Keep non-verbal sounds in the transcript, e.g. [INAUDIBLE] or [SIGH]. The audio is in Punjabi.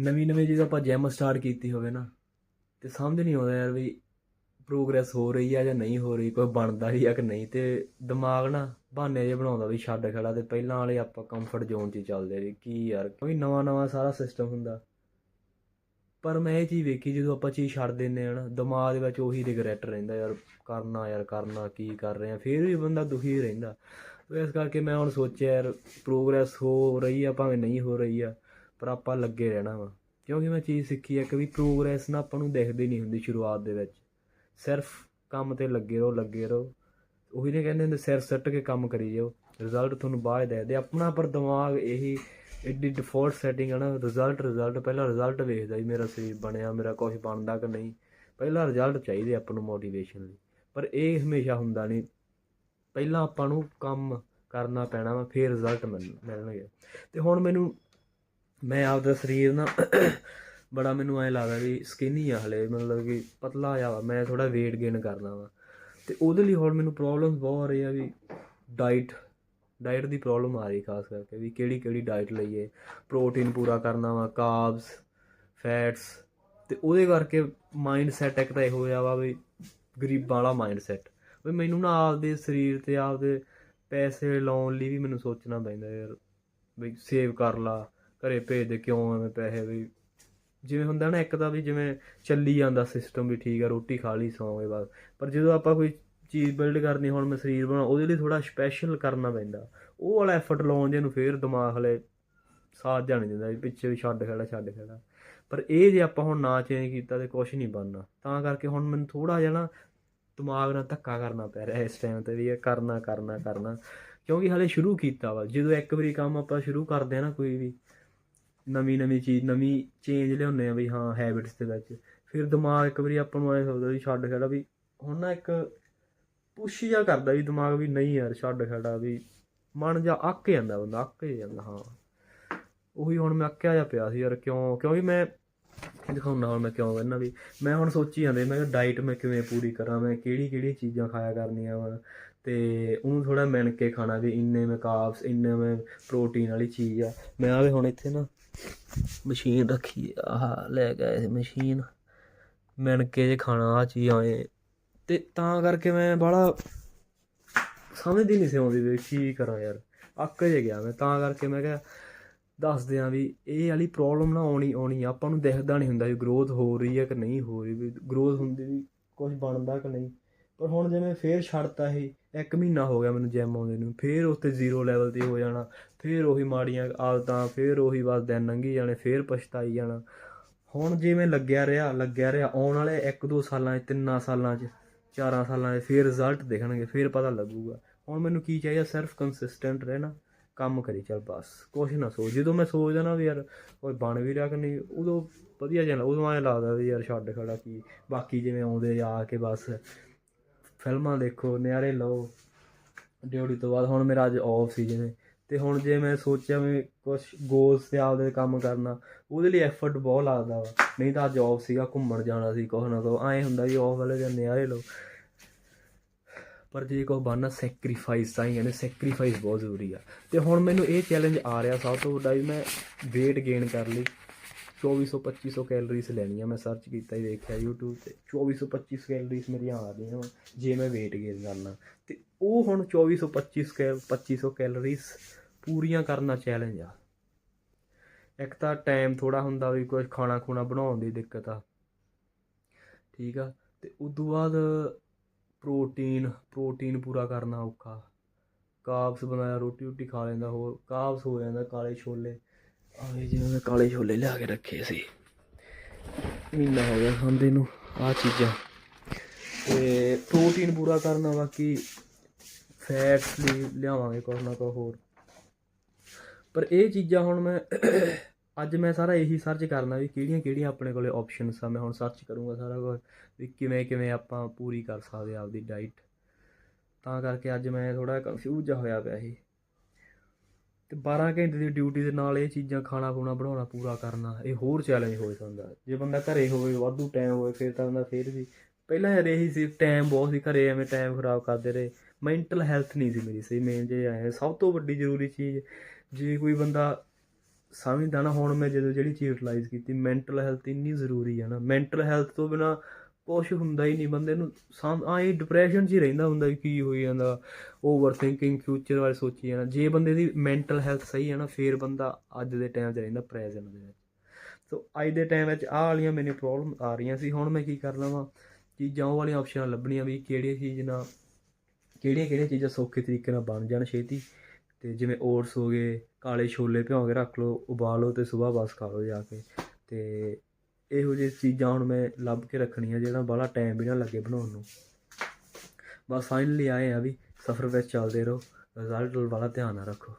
ਨਵੀਂ ਨਵੀਂ ਜਦੋਂ ਆਪਾਂ ਜਿਮ ਸਟਾਰਟ ਕੀਤੀ ਹੋਵੇ ਨਾ, ਤੇ ਸਮਝ ਨਹੀਂ ਆਉਂਦਾ ਯਾਰ ਵੀ ਪ੍ਰੋਗਰੈਸ ਹੋ ਰਹੀ ਆ ਜਾਂ ਨਹੀਂ ਹੋ ਰਹੀ, ਕੋਈ ਬਣਦਾ ਵੀ ਆ ਕਿ ਨਹੀਂ, ਤੇ ਦਿਮਾਗ ਨਾ ਬਹਾਨੇ ਜੇ ਬਣਾਉਂਦਾ ਵੀ ਛੱਡ ਖੜਾ, ਤੇ ਪਹਿਲਾਂ ਵਾਲੇ ਆਪਾਂ ਕੰਫਰਟ ਜ਼ੋਨ 'ਚ ਹੀ ਚੱਲਦੇ ਰਹੇ, ਕੀ ਯਾਰ ਕੋਈ ਨਵਾਂ ਨਵਾਂ ਸਾਰਾ ਸਿਸਟਮ ਹੁੰਦਾ। ਪਰ ਮੈਂ ਇਹ ਚੀਜ਼ ਵੇਖੀ ਜਦੋਂ ਆਪਾਂ ਚੀਜ਼ ਛੱਡ ਦਿੰਦੇ ਆ ਨਾ, ਦਿਮਾਗ ਦੇ ਵਿੱਚ ਉਹੀ ਰਿਗਰੈਟ ਰਹਿੰਦਾ ਯਾਰ, ਕਰਨਾ ਯਾਰ, ਕਰਨਾ, ਕੀ ਕਰ ਰਹੇ ਆ ਫਿਰ ਵੀ ਬੰਦਾ ਦੁਖੀ ਰਹਿੰਦਾ। ਤੇ ਇਸ ਕਰਕੇ ਮੈਂ ਹੁਣ ਸੋਚਿਆ ਯਾਰ ਪ੍ਰੋਗਰੈਸ ਹੋ ਰਹੀ ਆ ਭਾਵੇਂ ਨਹੀਂ ਹੋ ਰਹੀ ਆ ਪਰ ਆਪਾਂ ਲੱਗੇ ਰਹਿਣਾ ਵਾ। ਕਿਉਂਕਿ ਮੈਂ ਚੀਜ਼ ਸਿੱਖੀ ਹੈ ਕਿ ਵੀ ਪ੍ਰੋਗਰੈਸ ਨਾ ਆਪਾਂ ਨੂੰ ਦਿਖਦੀ ਨਹੀਂ ਹੁੰਦੀ ਸ਼ੁਰੂਆਤ ਦੇ ਵਿੱਚ। ਸਿਰਫ ਕੰਮ ਤੇ ਲੱਗੇ ਰਹੋ ਲੱਗੇ ਰਹੋ। ਉਹੀ ਨੇ ਕਹਿੰਦੇ ਹੁੰਦੇ, ਸਿਰ ਸੱਟ ਕੇ ਕੰਮ ਕਰੀ ਜਾਓ। ਰਿਜ਼ਲਟ ਤੁਹਾਨੂੰ ਬਾਅਦ ਦੇਖਦੇ ਆਪਣਾ ਪਰ ਦਿਮਾਗ ਇਹੀ ਐਡੀ ਡਿਫਾਲਟ ਸੈਟਿੰਗ ਹੈ ਨਾ ਰਿਜ਼ਲਟ ਰਿਜ਼ਲਟ ਪਹਿਲਾਂ ਰਿਜ਼ਲਟ ਵੇਖਦਾ ਵੀ ਮੇਰਾ ਸਰੀਰ ਬਣਿਆ, ਮੇਰਾ ਕੁਝ ਬਣਦਾ ਕਿ ਨਹੀਂ। ਪਹਿਲਾਂ ਰਿਜ਼ਲਟ ਚਾਹੀਦੇ ਆਪਾਂ ਨੂੰ ਮੋਟੀਵੇਸ਼ਨ ਲਈ। ਪਰ ਇਹ ਹਮੇਸ਼ਾ ਹੁੰਦਾ ਨਹੀਂ। ਪਹਿਲਾਂ ਆਪਾਂ ਨੂੰ ਕੰਮ ਕਰਨਾ ਪੈਣਾ ਵਾ, ਫਿਰ ਰਿਜ਼ਲਟ ਮਿਲਣਗੇ। ਤੇ ਹੁਣ ਮੈਨੂੰ ਮੈਂ ਆਪਦਾ ਸਰੀਰ ਨਾ ਬੜਾ ਮੈਨੂੰ ਐ ਲੱਗਦਾ ਵੀ ਸਕਿਨੀ ਆ ਹਲੇ, ਮਤਲਬ ਕਿ ਪਤਲਾ ਆ ਵਾ, ਮੈਂ ਥੋੜਾ weight gain ਕਰਨਾ ਵਾ। ਤੇ ਉਹਦੇ ਲਈ ਹੁਣ ਮੈਨੂੰ ਪ੍ਰੋਬਲਮਸ ਬਹੁਤ ਆ ਰਹੀ ਆ ਵੀ ਡਾਈਟ ਡਾਈਟ ਦੀ ਪ੍ਰੋਬਲਮ ਆ ਰਹੀ ਖਾਸ ਕਰਕੇ ਵੀ ਕਿਹੜੀ ਕਿਹੜੀ ਡਾਈਟ ਲਈਏ ਪ੍ਰੋਟੀਨ ਪੂਰਾ ਕਰਨਾ ਵਾ ਕਾਰਬਸ ਫੈਟਸ ਤੇ ਉਹਦੇ ਕਰਕੇ ਮਾਈਂਡ ਸੈਟ ਇੱਕ ਤਾਂ ਇਹੋ ਜਿਹਾ ਵਾ ਵੀ ਗਰੀਬਾਂ ਵਾਲਾ ਮਾਈਂਡ ਸੈਟ ਵੀ ਮੈਨੂੰ ਨਾ ਆਪਦੇ ਸਰੀਰ ਤੇ ਆਪਦੇ ਪੈਸੇ ਲਾਉਣ ਲਈ ਵੀ ਮੈਨੂੰ ਸੋਚਣਾ ਪੈਂਦਾ ਯਾਰ, ਵੀ ਸੇਵ ਕਰ ਲਾ। ਘਰੇ ਭੇਜਦੇ ਕਿਉਂ ਐਵੇਂ ਪੈਸੇ ਵੀ? ਜਿਵੇਂ ਹੁੰਦਾ ਨਾ ਇੱਕ ਤਾਂ ਵੀ ਜਿਵੇਂ ਚੱਲੀ ਜਾਂਦਾ ਸਿਸਟਮ ਵੀ ਠੀਕ ਆ, ਰੋਟੀ ਖਾ ਲਈ, ਸੌਂ ਗਏ ਬਸ। ਪਰ ਜਦੋਂ ਆਪਾਂ ਕੋਈ ਚੀਜ਼ ਬਿਲਡ ਕਰਨੀ, ਹੁਣ ਮੈਂ ਸਰੀਰ ਬਣਾ ਉਹਦੇ ਲਈ ਥੋੜਾ ਸਪੈਸ਼ਲ ਕਰਨਾ ਪੈਂਦਾ। ਉਹ ਵਾਲਾ ਐਫਰਟ ਲਾਉਣ ਜੇ ਨੂੰ ਫੇਰ ਦਿਮਾਗ ਹਲੇ ਸਾਥ ਜਾਣ ਦਿੰਦਾ ਵੀ ਪਿੱਛੇ ਵੀ ਛੱਡ ਖੜਾ ਛੱਡ ਖੜਾ। ਪਰ ਇਹ ਜੇ ਆਪਾਂ ਹੁਣ ਨਾ ਚੇਂਜ ਕੀਤਾ ਤੇ ਕੁਝ ਨਹੀਂ ਬਣਨਾ। ਤਾਂ ਕਰਕੇ ਹੁਣ ਮੈਨੂੰ ਥੋੜਾ ਜਿਹਾ ਨਾ ਦਿਮਾਗ ਨਾਲ ਧੱਕਾ ਕਰਨਾ ਪੈ ਰਿਹਾ ਇਸ ਟਾਈਮ ਤੇ ਵੀ ਇਹ ਕਰਨਾ ਕਰਨਾ ਕਰਨਾ। ਕਿਉਂਕਿ ਹਲੇ ਸ਼ੁਰੂ ਕੀਤਾ ਵਾ। ਜਦੋਂ ਇੱਕ ਵਾਰੀ ਕੰਮ ਆਪਾਂ ਸ਼ੁਰੂ ਕਰਦੇ ਆ ਨਾ ਕੋਈ ਵੀ ਨਵੀਂ ਨਵੀਂ ਚੀਜ਼, ਨਵੀਂ ਚੇਂਜ ਲਿਆਉਂਦੇ ਆ ਵੀ ਹਾਂ ਹੈਬਿਟਸ ਦੇ ਵਿੱਚ। ਫਿਰ ਦਿਮਾਗ ਇੱਕ ਵਾਰੀ ਆਪਾਂ ਨੂੰ ਐ ਸੋਚਦਾ ਵੀ ਛੱਡ ਖੜਾ ਵੀ ਹੁਣ ਨਾ ਇੱਕ ਪੁਸ਼ ਜਿਹਾ ਕਰਦਾ ਵੀ ਦਿਮਾਗ ਵੀ ਨਹੀਂ ਯਾਰ ਛੱਡ ਖੜਾ ਵੀ ਮਨ ਜਾ ਅੱਕ ਜਾਂਦਾ ਬੰਦਾ, ਅੱਕ ਹੀ ਜਾਂਦਾ, ਹਾਂ। ਉਹੀ ਹੁਣ ਮੈਂ ਅੱਕਿਆ ਜਾ ਪਿਆ ਸੀ ਯਾਰ ਕਿਉਂ, ਕਿਉਂਕਿ ਮੈਂ ਦਿਖਾਉਣਾ ਹੁਣ ਮੈਂ ਕਿਉਂ ਕਹਿੰਦਾ ਵੀ ਮੈਂ ਹੁਣ ਸੋਚੀ ਜਾਂਦੇ, ਮੈਂ ਕਿ ਡਾਈਟ ਮੈਂ ਕਿਵੇਂ ਪੂਰੀ ਕਰਾਂ, ਮੈਂ ਕਿਹੜੀ ਕਿਹੜੀ ਚੀਜ਼ਾਂ ਖਾਇਆ ਕਰਨੀਆਂ ਵਾ। ਤੇ ਉਹਨੂੰ ਥੋੜਾ ਮਿਣ ਕੇ ਖਾਣਾ ਵੀ ਇੰਨੇ ਮੈਂ ਕਾਰਬਸ ਇੰਨੇ ਮੈਂ ਪ੍ਰੋਟੀਨ ਵਾਲੀ ਚੀਜ਼ ਆ। ਮੈਂ ਆਵੇ ਹੁਣ ਇੱਥੇ ਨਾ ਮਸ਼ੀਨ ਰੱਖੀ ਆਹ ਲੈ ਗਿਆ ਇਹ ਮਸ਼ੀਨ। ਮਿਣ ਕੇ ਜੇ ਖਾਣਾ ਆ ਚੀਜ਼ ਆਏ ਤੇ ਤਾਂ ਕਰਕੇ ਮੈਂ ਬੜਾ ਸਮਝਦੀ ਨਹੀਂ ਸੀ ਆਉਂਦੀ ਵੀ ਕੀ ਕਰਾਂ ਯਾਰ, ਅੱਕ ਜੇ ਗਿਆ ਮੈਂ। ਤਾਂ ਕਰਕੇ ਮੈਂ ਕਿਹਾ, ਦੱਸ ਦਿਆਂ ਵੀ ਇਹ ਵਾਲੀ ਪ੍ਰੋਬਲਮ ਨਾ ਆਉਣੀ ਆਉਣੀ ਆਪਾਂ ਨੂੰ ਦਿਖਦਾ ਨਹੀਂ ਹੁੰਦਾ ਵੀ ਗਰੋਥ ਹੋ ਰਹੀ ਹੈ ਕਿ ਨਹੀਂ ਹੋ ਰਹੀ, ਵੀ ਗਰੋਥ ਹੁੰਦੀ ਵੀ ਕੁਝ ਬਣਦਾ ਕਿ ਨਹੀਂ। ਪਰ ਹੁਣ ਜਿਵੇਂ ਫੇਰ ਛੱਡਤਾ ਇਹ, ਇੱਕ ਮਹੀਨਾ ਹੋ ਗਿਆ ਮੈਨੂੰ ਜਿਮ ਆਉਂਦੇ ਨੂੰ, ਫੇਰ ਉੱਤੇ ਜ਼ੀਰੋ ਲੈਵਲ ਤੇ ਹੋ ਜਾਣਾ, ਫੇਰ ਉਹੀ ਮਾੜੀਆਂ ਆਦਤਾਂ, ਫੇਰ ਉਹੀ ਬਸ ਦਿਨ ਲੰਘੀ ਜਾਣੇ, ਫੇਰ ਪਛਤਾਈ ਜਾਣਾ। ਹੁਣ ਜਿਵੇਂ ਲੱਗਿਆ ਰਿਹਾ ਲੱਗਿਆ ਰਿਹਾ, ਆਉਣ ਵਾਲੇ 1-2 ਸਾਲਾਂ 'ਚ, ਤਿੰਨਾਂ ਸਾਲਾਂ 'ਚ, ਚਾਰਾਂ ਸਾਲਾਂ 'ਚ, ਫੇਰ ਰਿਜ਼ਲਟ ਦੇਖਣਗੇ, ਫੇਰ ਪਤਾ ਲੱਗੂਗਾ। ਹੁਣ ਮੈਨੂੰ ਕੀ ਚਾਹੀਦਾ, ਸਿਰਫ ਕੰਸਿਸਟੈਂਟ ਰਹਿਣਾ, ਕੰਮ ਕਰੀ ਚੱਲ ਬਸ, ਕੁਛ ਨਾ ਸੋਚ। ਜਦੋਂ ਮੈਂ ਸੋਚਦਾ ਨਾ ਵੀ ਯਾਰ ਕੋਈ ਬਣ ਵੀ ਰਿਹਾ ਕਿ ਨਹੀਂ, ਉਦੋਂ ਵਧੀਆ ਜਿਹਾ ਉਦੋਂ ਐਂ ਲੱਗਦਾ ਵੀ ਯਾਰ ਛੱਡ ਖੜਾ ਕੀ, ਬਾਕੀ ਜਿਵੇਂ ਆਉਂਦੇ ਆ ਕੇ ਬਸ ਫਿਲਮਾਂ ਦੇਖੋ, ਨਿਆਰੇ ਲਓ। ਡਿਊਟੀ ਤੋਂ ਬਾਅਦ ਹੁਣ ਮੇਰਾ ਅੱਜ ਆਫ ਸੀ ਜਿਵੇਂ ਤੇ ਹੁਣ ਜੇ ਮੈਂ ਸੋਚਿਆ ਵੀ ਕੁਝ ਗੋਲਸ ਤੇ ਆਪਦੇ ਕੰਮ ਕਰਨਾ, ਉਹਦੇ ਲਈ ਐਫਰਟ ਬਹੁਤ ਲੱਗਦਾ ਵਾ। ਨਹੀਂ ਤਾਂ ਅੱਜ ਆਫ ਸੀਗਾ, ਘੁੰਮਣ ਜਾਣਾ ਸੀ, ਕੁਛ ਨਾ ਕੁਛ। ਐਂ ਹੁੰਦਾ ਵੀ ਆਫ ਵਾਲੇ ਦਿਨ ਨਿਆਰੇ ਲਓ। ਪਰ ਜੇ ਕੋਈ ਬਣਨਾ ਸੈਕਰੀਫਾਈਸ ਤਾਂ ਹੀ ਕਹਿੰਦੇ ਸੈਕਰੀਫਾਈਸ ਬਹੁਤ ਜ਼ਰੂਰੀ ਆ। ਤੇ ਹੁਣ ਮੈਨੂੰ ਇਹ ਚੈਲੰਜ ਆ ਰਿਹਾ, ਸਭ ਤੋਂ ਵੱਡਾ ਵੀ ਮੈਂ weight gain ਕਰ ਲਈ। 2400 2500 ਕੈਲਰੀਜ਼ ਲੈਣੀਆਂ ਮੈਂ ਸਰਚ ਕੀਤਾ ਹੀ ਦੇਖਿਆ YouTube ਤੇ 2400 2500 ਕੈਲਰੀਜ਼ ਮੇਰੀਆਂ ਆ ਰਹੀਆਂ ਵਾਂ ਜੇ ਮੈਂ weight gain ਕਰਨਾ ਤੇ ਉਹ ਹੁਣ 2400 2500 2500 ਕੈਲਰੀਜ਼ ਪੂਰੀਆਂ ਕਰਨਾ ਚੈਲੰਜ ਆ ਇੱਕ ਤਾਂ ਟਾਈਮ ਥੋੜਾ ਹੁੰਦਾ ਵੀ ਕੁਝ ਖਾਣਾ ਖੂਣਾ ਬਣਾਉਣ ਦੀ ਦਿੱਕਤ ਆ ਠੀਕ ਆ ਤੇ ਉਦੋਂ ਬਾਅਦ ਪ੍ਰੋਟੀਨ ਪ੍ਰੋਟੀਨ ਪੂਰਾ ਕਰਨਾ ਔਖਾ ਕਾਬਸ ਬਣਾਇਆ ਰੋਟੀ ਰੋਟੀ ਖਾ ਲੈਂਦਾ ਹੋਰ ਕਾਬਸ ਹੋ ਜਾਂਦਾ ਕਾਲੇ ਛੋਲੇ ਆਵੇ ਜਿਵੇਂ ਮੈਂ ਕਾਲੇ ਛੋਲੇ ਲਿਆ ਕੇ ਰੱਖੇ ਸੀ। ਮਹੀਨਾ ਹੋ ਗਿਆ ਖਾਂਦੇ ਨੂੰ ਆ ਚੀਜ਼ਾਂ। ਤੇ ਪ੍ਰੋਟੀਨ ਪੂਰਾ ਕਰਨਾ ਬਾਕੀ ਫੈਟਸ ਵੀ ਲਿਆਵਾਂਗੇ ਕੁਛ ਨਾ ਕੁਛ ਹੋਰ। ਪਰ ਇਹ ਚੀਜ਼ਾਂ ਹੁਣ ਮੈਂ [COUGHS] ਅੱਜ ਮੈਂ ਸਾਰਾ ਇਹੀ ਸਰਚ ਕਰਨਾ ਵੀ ਕਿਹੜੀਆਂ ਕਿਹੜੀਆਂ ਆਪਣੇ ਕੋਲੇ ਆਪਸ਼ਨਸ ਆ। ਮੈਂ ਹੁਣ ਸਰਚ ਕਰੂੰਗਾ ਸਾਰਾ ਕੁਝ ਵੀ ਕਿਵੇਂ ਕਿਵੇਂ ਆਪਾਂ ਪੂਰੀ ਕਰ ਸਕਦੇ ਆ ਆਪਦੀ ਡਾਈਟ ਤਾਂ ਕਰਕੇ ਅੱਜ ਮੈਂ ਥੋੜਾ ਕਨਫਿਊਜ਼ ਹੋਇਆ ਪਿਆ ਸੀ। ਤੇ 12 ਘੰਟੇ ਦੀ ਡਿਊਟੀ ਦੇ ਨਾਲ ਇਹ ਚੀਜ਼ਾਂ ਖਾਣਾ ਖੁਣਾ ਬਣਾਉਣਾ, ਪੂਰਾ ਕਰਨਾ, ਇਹ ਹੋਰ ਚੈਲੰਜ ਹੋ ਜਾਂਦਾ। ਜੇ ਬੰਦਾ ਘਰੇ ਹੋਵੇ, ਵਾਧੂ ਟਾਈਮ ਹੋਵੇ, ਫਿਰ ਤਾਂ ਬੰਦਾ ਫਿਰ ਵੀ ਪਹਿਲਾਂ ਯਾਰ ਇਹੀ ਸੀ ਟਾਈਮ ਬਹੁਤ ਸੀ ਘਰੇ, ਐਵੇਂ ਟਾਈਮ ਖਰਾਬ ਕਰਦੇ ਰਹੇ। ਮੈਂਟਲ ਹੈਲਥ ਨਹੀਂ ਸੀ ਮੇਰੀ, ਸਹੀ ਮੇਨ ਜੇ ਆਏ, ਸਭ ਤੋਂ ਵੱਡੀ ਜ਼ਰੂਰੀ ਚੀਜ਼, ਜੇ ਕੋਈ ਬੰਦਾ ਸਮਝਦਾ ਨਾ, ਹੁਣ ਮੈਂ ਜਦੋਂ ਜਿਹੜੀ ਚੀਜ਼ ਰਿਅਲਾਈਜ਼ ਕੀਤੀ ਮੈਂਟਲ ਹੈਲਥ ਇੰਨੀ ਜ਼ਰੂਰੀ ਹੈ ਨਾ। ਮੈਂਟਲ ਹੈਲਥ ਤੋਂ ਬਿਨਾ ਕੁਛ ਹੁੰਦਾ ਹੀ ਨਹੀਂ, ਬੰਦੇ ਨੂੰ ਸਾਮ ਆ ਇਹ ਡਿਪਰੈਸ਼ਨ 'ਚ ਹੀ ਰਹਿੰਦਾ ਹੁੰਦਾ ਵੀ ਕੀ ਹੋਈ ਜਾਂਦਾ ਓਵਰ ਥਿੰਕਿੰਗ ਫਿਊਚਰ ਬਾਰੇ ਸੋਚੀ ਜਾਂਦਾ ਜੇ ਬੰਦੇ ਦੀ ਮੈਂਟਲ ਹੈਲਥ ਸਹੀ ਹੈ ਨਾ, ਫੇਰ ਬੰਦਾ ਅੱਜ ਦੇ ਟਾਈਮ 'ਚ ਰਹਿੰਦਾ ਪ੍ਰੈਜ਼ੈਂਟ ਦੇ ਵਿੱਚ। ਸੋ ਅੱਜ ਦੇ ਟਾਈਮ ਵਿੱਚ ਆਹ ਵਾਲੀਆਂ ਮੈਨੂੰ ਪ੍ਰੋਬਲਮ ਆ ਰਹੀਆਂ ਸੀ। ਹੁਣ ਮੈਂ ਕੀ ਕਰਨਾ ਵਾ ਚੀਜ਼ਾਂ, ਉਹ ਵਾਲੀਆਂ ਆਪਸ਼ਨਾਂ ਲੱਭਣੀਆਂ ਵੀ ਕਿਹੜੀਆਂ ਚੀਜ਼ ਨਾਲ, ਕਿਹੜੀਆਂ ਕਿਹੜੀਆਂ ਚੀਜ਼ਾਂ ਸੌਖੇ ਤਰੀਕੇ ਨਾਲ ਬਣ ਜਾਣ ਛੇਤੀ। ਤੇ ਜਿਵੇਂ ਓਟਸ ਹੋ ਗਏ, ਕਾਲੇ ਛੋਲੇ ਭਿਉਂ ਕੇ ਰੱਖ ਲਓ, ਉਬਾਲੋ ਲਓ ਤੇ ਸਵੇਰ ਬਸ ਖਾ ਲਓ ਜਾ ਕੇ। ਤੇ ਇਹੋ ਜਿਹੀ ਚੀਜ਼ਾਂ ਹੁਣ ਮੈਂ ਲੱਭ ਕੇ ਰੱਖਣੀਆਂ ਜਿਹੜਾ ਬਾਹਲਾ ਟਾਈਮ ਵੀ ਨਾ ਲੱਗੇ ਬਣਾਉਣ ਨੂੰ। ਬਸ ਫਾਈਨਲੀ ਆਏ ਆ ਵੀ ਸਫ਼ਰ ਵਿੱਚ ਚੱਲਦੇ ਰਹੋ ਰਿਜ਼ਲਟ ਵੱਲ ਧਿਆਨ ਨਾ ਰੱਖੋ।